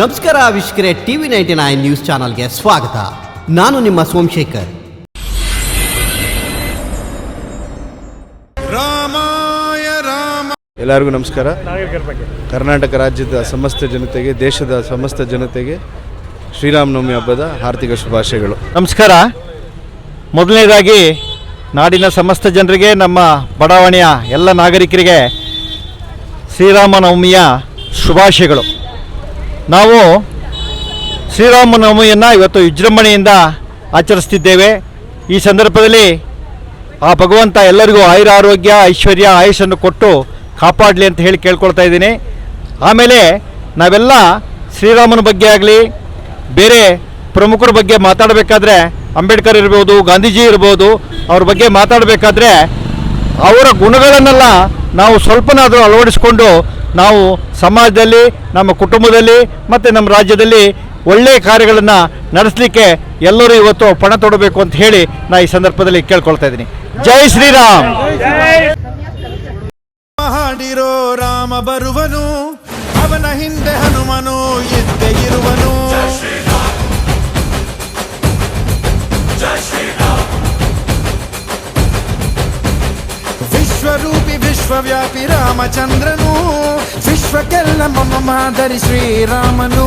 ನಮಸ್ಕಾರ ವೀಕ್ಷಕರೇ TV ninety nine news ಚಾನಲ್ಗೆ ಸ್ವಾಗತ. ನಾನು ನಿಮ್ಮ ಸೋಮಶೇಖರ್. ರಾಮಾಯ ರಾಮ. ಎಲ್ಲರಿಗೂ ನಮಸ್ಕಾರ. ಕರ್ನಾಟಕ ರಾಜ್ಯದ ಸಮಸ್ತ ಜನತೆಗೆ ದೇಶದ ಸಮಸ್ತ ಜನತೆಗೆ ಶ್ರೀರಾಮನವಮಿ ಹಬ್ಬದ ಹಾರ್ದಿಕ ಶುಭಾಶಯಗಳು. ನಮಸ್ಕಾರ. ಮೊದಲನೇದಾಗಿ ನಾಡಿನ ಸಮಸ್ತ ಜನರಿಗೆ ನಮ್ಮ ಬಡಾವಣೆಯ ಎಲ್ಲ ನಾಗರಿಕರಿಗೆ ಶ್ರೀರಾಮನವಮಿಯ ಶುಭಾಶಯಗಳು. ನಾವು ಶ್ರೀರಾಮನವಮಿಯನ್ನು ಇವತ್ತು ವಿಜೃಂಭಣೆಯಿಂದ ಆಚರಿಸ್ತಿದ್ದೇವೆ. ಈ ಸಂದರ್ಭದಲ್ಲಿ ಆ ಭಗವಂತ ಎಲ್ಲರಿಗೂ ಆಯುರ ಆರೋಗ್ಯ, ಐಶ್ವರ್ಯ ಆಯುಷನ್ನು ಕೊಟ್ಟು ಕಾಪಾಡಲಿ ಅಂತ ಹೇಳಿ ಕೇಳ್ಕೊಳ್ತಾ ಇದ್ದೀನಿ. ಆಮೇಲೆ ನಾವೆಲ್ಲ ಶ್ರೀರಾಮನ ಬಗ್ಗೆ ಆಗಲಿ, ಬೇರೆ ಪ್ರಮುಖರ ಬಗ್ಗೆ ಮಾತಾಡಬೇಕಾದ್ರೆ ಅಂಬೇಡ್ಕರ್ ಇರ್ಬೋದು, ಗಾಂಧೀಜಿ ಇರ್ಬೋದು, ಅವ್ರ ಬಗ್ಗೆ ಮಾತಾಡಬೇಕಾದ್ರೆ ಅವರ ಗುಣಗಳನ್ನೆಲ್ಲ ನಾವು ಸ್ವಲ್ಪನಾದರೂ ಅಳವಡಿಸ್ಕೊಂಡು ನಾವು ಸಮಾಜದಲ್ಲಿ, ನಮ್ಮ ಕುಟುಂಬದಲ್ಲಿ ಮತ್ತು ನಮ್ಮ ರಾಜ್ಯದಲ್ಲಿ ಒಳ್ಳೆಯ ಕಾರ್ಯಗಳನ್ನು ನಡೆಸಲಿಕ್ಕೆ ಎಲ್ಲರೂ ಇವತ್ತು ಪಣ ತೊಡಬೇಕು ಅಂತ ಹೇಳಿ ನಾ ಈ ಸಂದರ್ಭದಲ್ಲಿ ಕೇಳ್ಕೊಳ್ತಾ ಇದ್ದೀನಿ. ಜೈ ಶ್ರೀರಾಮ್! ಹಾಡಿರೋ ರಾಮ ಬರುವನು, ಅವನ ಹಿಂದೆ ಹನುಮನು ಇದ್ದೇ ಇರುವನು. విశ్వవ్యాపి రామచంద్రను విశ్వకెల్ల మమ మాదరి శ్రీరామను.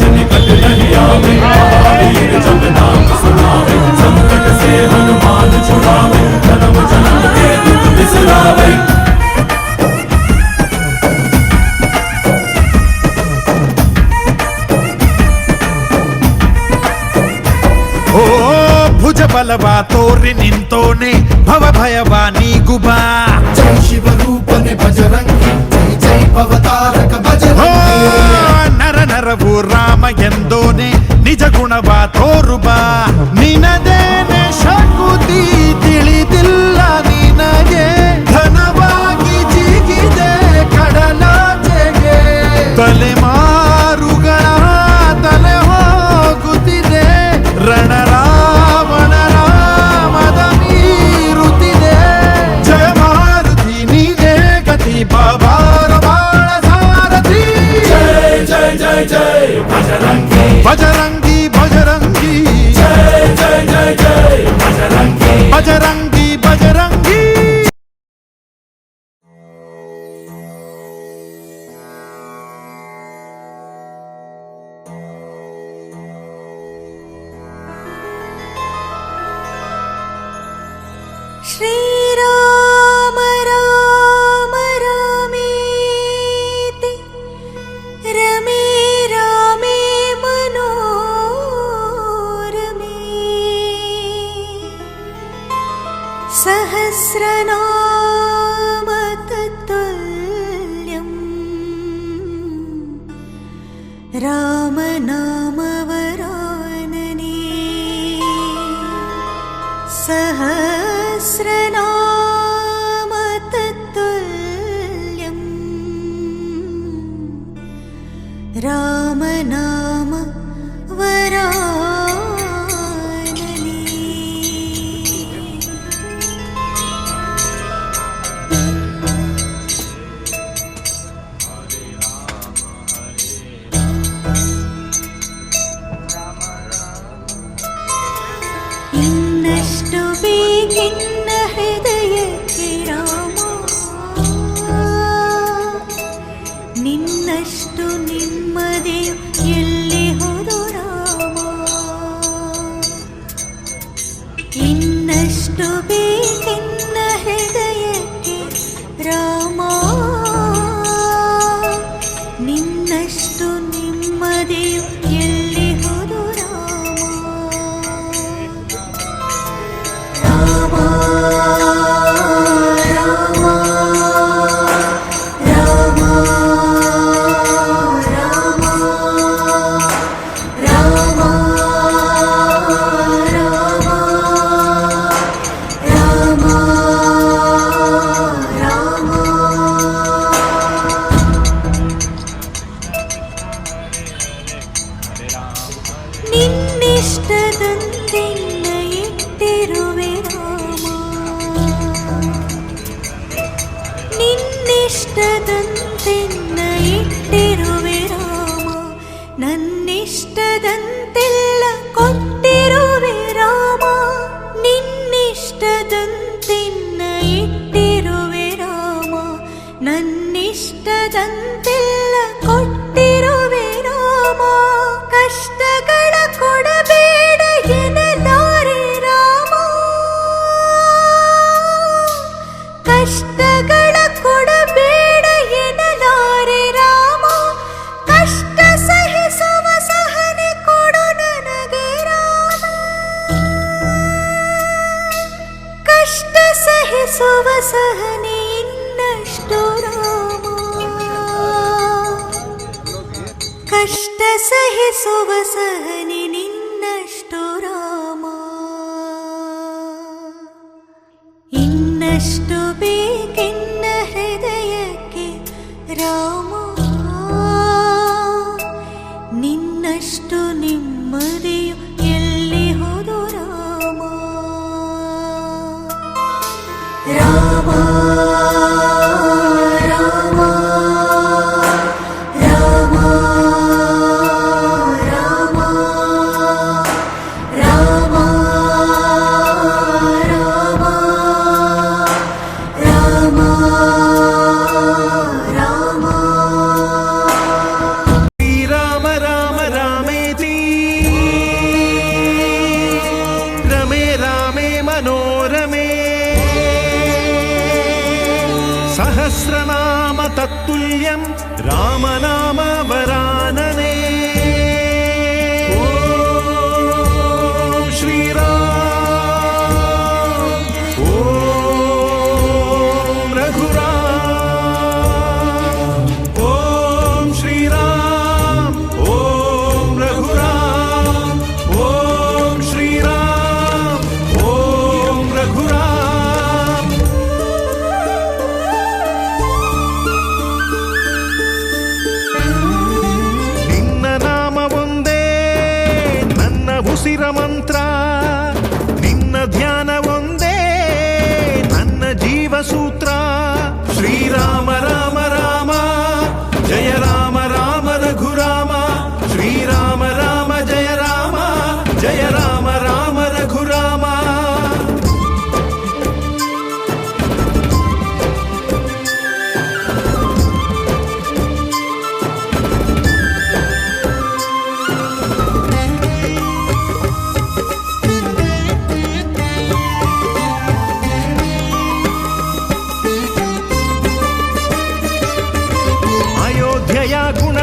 चले कट दरिया में महावीर जब नाम सुनावे संकट से हनुमान छुड़ावे जन्म जन्म के दुख बिसरावे బలవా తోరి నింతోనే భవ భయవా నీ గుబా జై శివ రూప ನಿಜ ಗುಣವ ತೋರುಬಾ 谁？रामनाम वरा Thank you. द्रष्टुबी खिन्न हृदय ನಿನ್ನಿಷ್ಟದಂತೆನ್ನ ಇಟ್ಟಿರುವೆ ರಾಮ. ನಿನ್ನಿಷ್ಟದಂತೆನ್ನ ಇಟ್ಟಿರುವೆ ರಾಮ. ನನ್ನಿಷ್ಟದಂತೆಲ್ಲ ಕಷ್ಟಗಳ ಕೊಡಬೇಡ ಎನ್ನಲಾರೆ ರಾಮ. ಕಷ್ಟ ಸಹಿಸುವ ಸಹನೆ ಕೊಡು ನನಗೆ ರಾಮ. ಕಷ್ಟ ಸಹಿಸುವ ಸಹನೆ ಇನ್ನಷ್ಟು ರಾಮ. ಕಷ್ಟ ಸಹಿಸುವ ಸಹನೆ പരമേ. സഹസ്രനാമ തത്തുല്യം രാമനാമ വരാനനേ. சிரமன்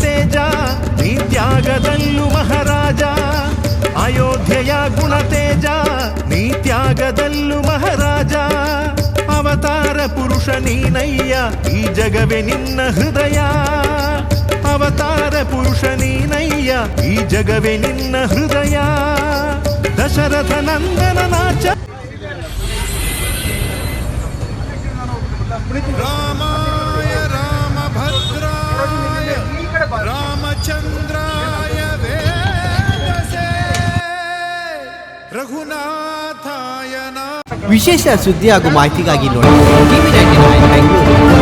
ಗುಣತೇಜ ನೀತ್ಯಾಗದಲ್ಲೂ ಮಹಾರಾಜ. ಅಯೋಧ್ಯೆಯ ಗುಣ ತೇಜ ತ್ಯಾಗದಲ್ಲೂ ಮಹಾರಾಜ. ಅವತಾರ ಪುರುಷ ನೀನಯ್ಯ, ಈ ಜಗವೇ ನಿನ್ನ ಹೃದಯ. ಅವತಾರ ಪುರುಷ ನೀನಯ್ಯ, ಈ ಜಗವೇ ನಿನ್ನ ಹೃದಯ. ದಶರಥ ನಂದನ ನಾಚ ರಾಮಾಯ ವಿಶೇಷ ಸುದ್ದಿ ಹಾಗೂ ಮಾಹಿತಿಗಾಗಿ ನೋಡಿ ಟಿವಿ ನೈಂಟಿ ನೈನ್ ಬೆಂಗಳೂರು.